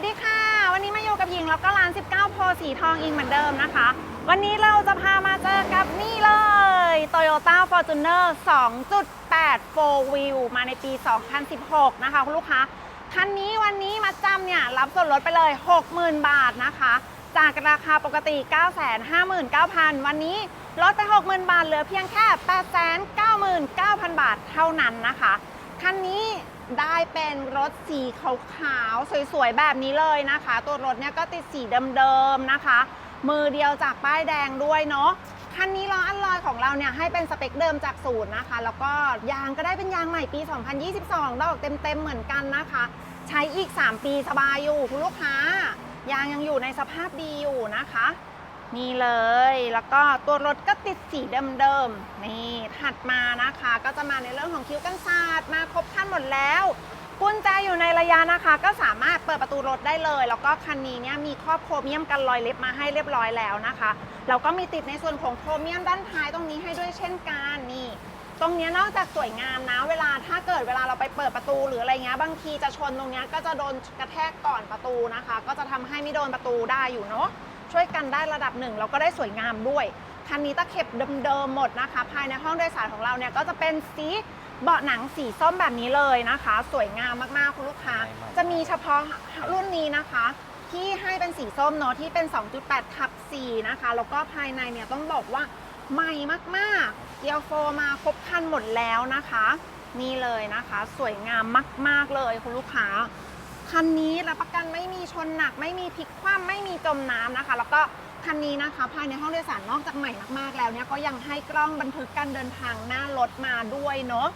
วัสดีค่ะ วันนี้มาอยู่กับหญิงแล้วก็ร้าน 19 โพสีทองอิงเหมือนเดิมนะคะ วันนี้เราจะพามาเจอกับนี่เลย Toyota Fortuner 2.8 4 wheel มาในปี 2016 นะคะคุณลูกค้า คันนี้วันนี้มาจำเนี่ยรับส่วนลดไปเลย 60,000 บาทนะคะ จากราคาปกติ 959,000 วันนี้ลดไป 60,000 บาทเหลือเพียงแค่ 899,000 บาทเท่านั้นนะคะ คันนี้ ได้เป็นรถสีขาวๆสวยๆแบบนี้เลยนะคะ ตัวรถเนี่ยก็ติดสีเดิมๆนะคะ มือเดียวจากป้ายแดงด้วยเนาะคันนี้ล้ออัลลอยของเราเนี่ยให้เป็นสเปคเดิมจากศูนย์นะคะ แล้วก็ยางก็ได้เป็นยางใหม่ปี 2022 ดอกเต็มๆเหมือนกันนะคะ ใช้อีก 3 ปีสบายอยู่คุณลูกค้ายางยังอยู่ในสภาพดีอยู่นะคะ นี่เลย แล้วก็ตัวรถก็ติดสีเดิมๆ นี่ถัดมานะคะ ก็จะมาในเรื่องของคิ้วกันศาสตร์มาครบคันหมดแล้วกุญแจอยู่ในระยะนะคะ ก็สามารถเปิดประตูรถได้เลย แล้วก็คันนี้เนี่ยมีครอบโครเมียมกันรอยเล็บมาให้เรียบร้อยแล้วนะคะแล้วก็มีติดในส่วนของโครเมียมด้านท้ายตรงนี้ให้ด้วยเช่นกันนี่ตรงนี้นอกจากสวยงามนะ เวลาถ้าเกิดเวลาเราไปเปิดประตูหรืออะไรเงี้ยบางทีจะชนตรงนี้ก็จะโดนกระแทกก่อนประตูนะคะ ก็จะทำให้ไม่โดนประตูได้อยู่เนาะ ช่วยกันได้ระดับหนึ่งแล้วก็ได้สวยงามด้วย คันนี้ตะเข็บเดิมๆหมดนะคะ ภายในห้องโดยสารของเราเนี่ยก็จะเป็นสีเบาะหนังสีส้มแบบนี้เลยนะคะ สวยงามมากๆคุณลูกค้า จะมีเฉพาะรุ่นนี้นะคะ ที่ให้เป็นสีส้มเนาะที่เป็น 2.8ทับ4นะคะแล้วก็ภายในเนี่ยต้องบอกว่าใหม่มากๆเกียวโฟมาครบคันหมดแล้วนะคะ นี่เลยนะคะ สวยงามมาก ๆเลยคุณลูกค้า คันนี้รับประกันไม่มีชนหนัก ไม่มีพลิกคว่ำไม่มีจมน้ำนะคะ แล้วก็คันนี้นะคะภายในห้องโดยสารนอกจากใหม่มากๆแล้วเนี่ยก็ยังให้กล้องบันทึกการเดินทางหน้ารถมาด้วยเนาะ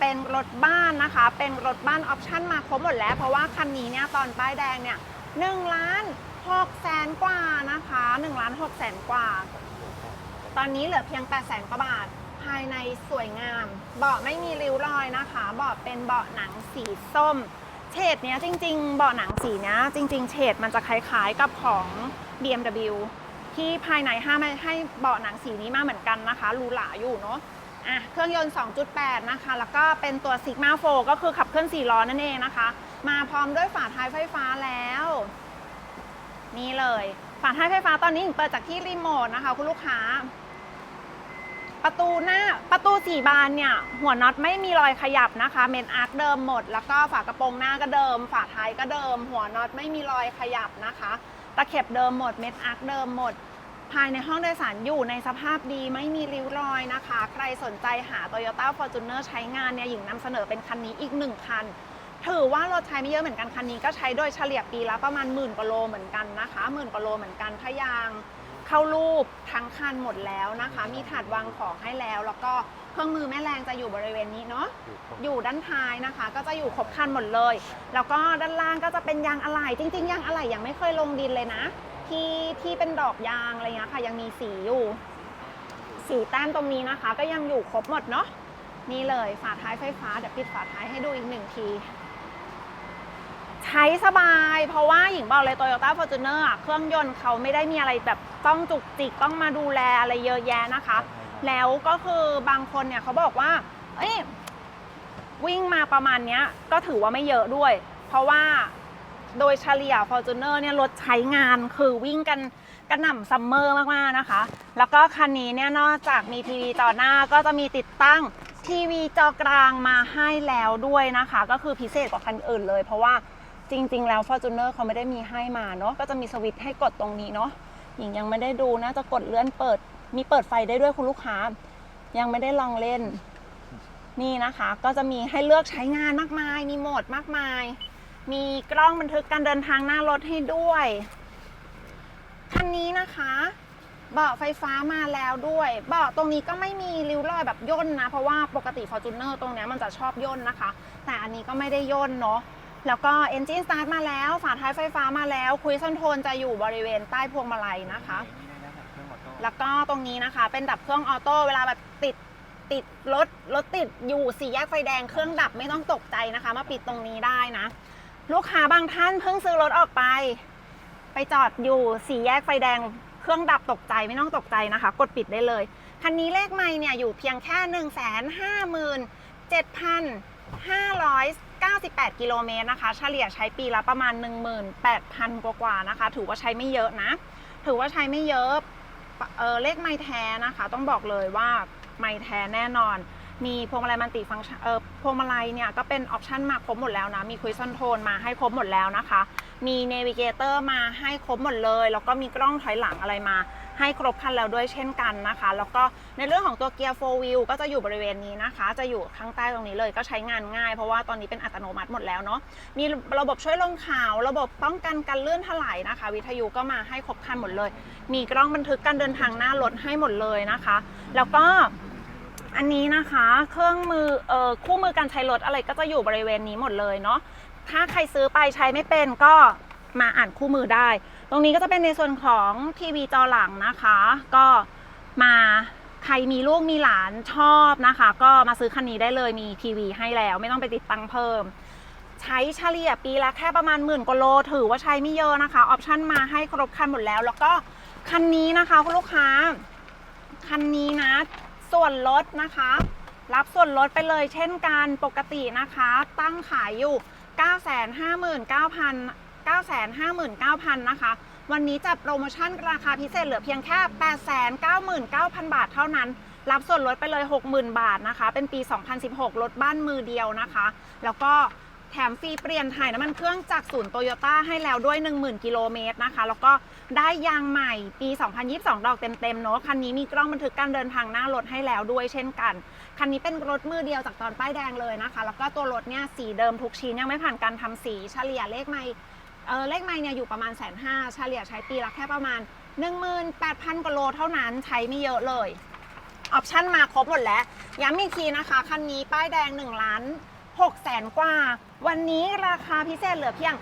เป็นรถบ้านนะคะ เป็นรถบ้านออปชั่นมาครบหมดแล้ว เพราะว่าคันนี้เนี่ยตอนป้ายแดงเนี่ยหนึ่งล้านหกแสนกว่านะคะหนึ่งล้านหกแสนกว่า ตอนนี้เหลือเพียง8 0 0แสนกว่าบาท ภายในสวยงาม เบาะไม่มีริ้วรอยนะคะ เบาะเป็นเบาะหนังสีส้ม เฉดเนี้ยจริงๆเบาะหนังสีเนี้ยจริง ๆ เฉดมันจะคล้ายๆกับของ BMW ที่ภายในห้ามให้เบาะหนังสีนี้มาเหมือนกันนะคะรูหราอยู่เนาะอะเครื่องยนต์ 2.8 นะคะ แล้วก็เป็นตัว Sigma 4ก็คือขับเคลื่อน4ล้อนั่นเองนะคะ มาพร้อมด้วยฝาท้ายไฟฟ้าแล้ว นี่เลย ฝาท้ายไฟฟ้าตอนนี้เปิดจากที่รีโมทนะคะ คุณลูกค้า ประตูหน้าประตูสี่บานเนี่ย หัวน็อตไม่มีรอยขยับนะคะ เมนอาร์คเดิมหมด แล้วก็ฝากระโปรงหน้าก็เดิม ฝาท้ายก็เดิม หัวน็อตไม่มีรอยขยับนะคะ ตะเข็บเดิมหมด เมนอาร์คเดิมหมด ภายในห้องโดยสารอยู่ในสภาพดีไม่มีริ้วรอยนะคะ ใครสนใจหา Toyota Fortuner ใช้งานเนี่ยหญิงนำเสนอเป็นคันนี้อีกหนึ่งคันถือว่ารถใช้ไม่เยอะเหมือนกันคันนี้ก็ใช้โดยเฉลี่ยปีละประมาณหมื่นกว่าโลเหมือนกันนะคะหมื่นกว่าโลเหมือนกันถ้ายาง เข้ารูปทั้งคันหมดแล้วนะคะ มีถาดวางของให้แล้ว แล้วก็เครื่องมือแม่แรงจะอยู่บริเวณนี้เนาะอยู่ด้านท้ายนะคะ ก็จะอยู่ครบคันหมดเลย แล้วก็ด้านล่างก็จะเป็นยางอะไหล่จริง ๆ ยางอะไหล่ยังไม่เคยลงดินเลยนะ ที่ที่เป็นดอกยางอะไรเงี้ยค่ะ ยังมีสีอยู่ สีแต้มตรงนี้นะคะ ก็ยังอยู่ครบหมดเนาะนี่เลยฝาท้ายไฟฟ้าเดี๋ยวปิดฝาท้ายให้ดูอีกหนึ่งที ใช้สบาย เพราะว่าหญิงบอกเลย Toyota Fortuner อะเครื่องยนต์เขาไม่ได้มีอะไรแบบต้องจุกจิกต้องมาดูแลอะไรเยอะแยะนะคะ แล้วก็คือบางคนเนี่ยเขาบอกว่า เอ้ยวิ่งมาประมาณเนี้ยก็ถือว่าไม่เยอะด้วย เพราะว่าโดยเฉลี่ย Fortuner เนี่ยรถใช้งานคือวิ่งกันกระหน่ำซัมเมอร์มากๆนะคะ แล้วก็คันนี้เนี่ยนอกจากมีทีวีจอหน้าก็จะมีติดตั้งทีวีจอกลางมาให้แล้วด้วยนะคะ ก็คือพิเศษกว่าคันอื่นเลย เพราะว่า จริง ๆ แล้ว Fortuner เขาไม่ได้มีให้มาเนาะก็จะมีสวิตช์ให้กดตรงนี้เนาะหญิงยังไม่ได้ดูน่าจะกดเลื่อนเปิด มีเปิดไฟได้ด้วยคุณลูกค้า ยังไม่ได้ลองเล่น นี่นะคะ ก็จะมีให้เลือกใช้งานมากมาย มีโหมดมากมาย มีกล้องบันทึกการเดินทางหน้ารถให้ด้วยคันนี้นะคะเบาะไฟฟ้ามาแล้วด้วยเบาะตรงนี้ก็ไม่มีริ้วรอยแบบย่นนะ เพราะว่าปกติ Fortuner ตรงนี้มันจะชอบย่นนะคะ แต่อันนี้ก็ไม่ได้ย่นเนาะ แล้วก็ Engine Start มาแล้ว ฝาท้ายไฟฟ้ามาแล้ว คุยซอนโทนจะอยู่บริเวณใต้พวงมาลัยนะคะ แล้วก็ตรงนี้นะคะเป็นดับเครื่องออโต้เวลาแบบติดติดรถรถติดอยู่สี่แยกไฟแดงเครื่องดับไม่ต้องตกใจนะคะ มาปิดตรงนี้ได้นะ ลูกค้าบางท่านเพิ่งซื้อรถออกไป ไปจอดอยู่สี่แยกไฟแดงเครื่องดับตกใจไม่ต้องตกใจนะคะ กดปิดได้เลยคันนี้เลขไม่เนี่ยอยู่เพียงแค่1 5 7 5 9 98 กิโลเมตรนะคะ เฉลี่ยใช้ปีละประมาณ 18,000 กว่าๆนะคะ ถือว่าใช้ไม่เยอะนะ ถือว่าใช้ไม่เยอะเออเลขไม้แท้นะคะ ต้องบอกเลยว่าไม้แท้แน่นอน มีพวงมาลัยมันติฟังชันเออพวงมาลัยเนี่ยก็เป็นออปชันมาครบหมดแล้วนะ มีคุยซอนโทนมาให้ครบหมดแล้วนะคะ มีเนวิเกเตอร์มาให้ครบหมดเลย แล้วก็มีกล้องถอยหลังอะไรมา ให้ครบคันแล้วด้วยเช่นกันนะคะ แล้วก็ในเรื่องของตัวเกียร์ 4 wheel ก็จะอยู่บริเวณนี้นะคะ จะอยู่ข้างใต้ตรงนี้เลยก็ใช้งานง่าย เพราะว่าตอนนี้เป็นอัตโนมัติหมดแล้วเนาะ มีระบบช่วยลงข่าว ระบบป้องกันการเลื่อนถลายนะคะ วิทยุก็มาให้ครบคันหมดเลย มีกล้องบันทึกการเดินทางหน้ารถให้หมดเลยนะคะ แล้วก็อันนี้นะคะ เครื่องมือเอ่อคู่มือการใช้รถอะไรก็จะอยู่บริเวณนี้หมดเลยเนาะ ถ้าใครซื้อไปใช้ไม่เป็นก็มาอ่านคู่มือได้ รงนี้ก็จะเป็นในส่วนของทีวีจอหลังนะคะ ก็มาใครมีลูกมีหลานชอบนะคะ ก็มาซื้อคันนี้ได้เลยมีทีวีให้แล้ว ไม่ต้องไปติดตั้งเพิ่ม ใช้เฉลี่ยปีละแค่ประมาณหมื่นกว่าโล ถือว่าใช้ไม่เยอะนะคะออปชั่นมาให้ครบคันหมดแล้ว แล้วก็คันนี้นะคะคุณลูกค้า คันนี้นะ ส่วนลดนะคะ รับส่วนลดไปเลยเช่นกันปกตินะคะ ตั้งขายอยู่ 959,000 959,000 นะคะ วันนี้จัดโปรโมชั่นราคาพิเศษเหลือเพียงแค่ 899,000 บาทเท่านั้น รับส่วนลดไปเลย 60,000 บาทนะคะ เป็นปี 2016 รถบ้านมือเดียวนะคะ แล้วก็แถมฟรีเปลี่ยนถ่ายน้ำมันเครื่องจากศูนย์โตโยต้าให้แล้วด้วย 10,000 กิโลเมตรนะคะ แล้วก็ได้ยางใหม่ปี 2022 ดอกเต็มๆเนอะคันนี้มีกล้องบันทึกการเดินทางหน้ารถให้แล้วด้วยเช่นกัน คันนี้เป็นรถมือเดียวจากตอนป้ายแดงเลยนะคะ แล้วก็ตัวรถเนี่ยสีเดิมทุกชิ้นยังไม่ผ่านการทำสีเฉลี่ยเลขไม่ เออเลขไม่เนี่ยอยู่ประมาณแสนห้าเฉลี่ยใช้ปีละแค่ประมาณ 18,000กว่าโลเท่านั้นใช้ไม่เยอะเลย ออปชั่นมาครบหมดแล้ว ย้ำอีกทีนะคะคันนี้ป้ายแดง1ล้าน6แสนกว่า วันนี้ราคาพิเศษเหลือเพียง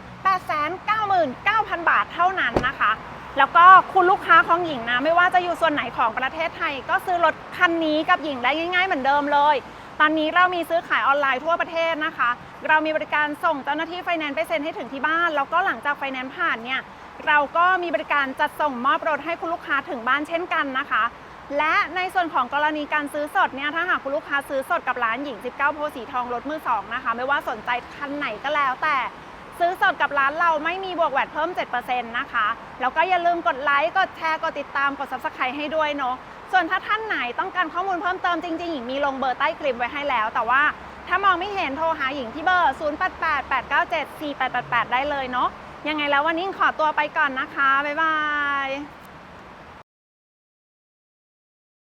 899,000 บาทเท่านั้นนะคะ แล้วก็คุณลูกค้าของหญิงนะ ไม่ว่าจะอยู่ส่วนไหนของประเทศไทย ก็ซื้อรถคันนี้กับหญิงได้ง่าย ๆ เหมือนเดิมเลย ตอนนี้เรามีซื้อขายออนไลน์ทั่วประเทศนะคะ เรามีบริการส่งเจ้าหน้าที่ไฟแนนซ์ไปเซ็นให้ถึงที่บ้าน แล้วก็หลังจากไฟแนนซ์ผ่านเนี่ยเราก็มีบริการจัดส่งมอบรถให้คุณลูกค้าถึงบ้านเช่นกันนะคะ และในส่วนของกรณีการซื้อสดเนี่ยถ้าหากคุณลูกค้าซื้อสดกับร้านหญิง 19 โพสีทองรถมือสองนะคะไม่ว่าสนใจคันไหนก็แล้วแต่ซื้อสดกับร้านเราไม่มีบวกแวดเพิ่ม 7%นะคะ แล้วก็อย่าลืมกดไลค์ กดแชร์ กดติดตาม กด subscribe ให้ด้วยเนาะ ส่วนถ้าท่านไหนต้องการข้อมูลเพิ่มเติมจริงๆหญิงมีลงเบอร์ใต้คลิปไว้ให้แล้ว แต่ว่า ถ้ามองไม่เห็นโทรหาหญิงที่เบอร์ 0888974888 ได้เลยเนาะยังไงแล้ววันนี้ขอตัวไปก่อนนะคะ บ๊ายบาย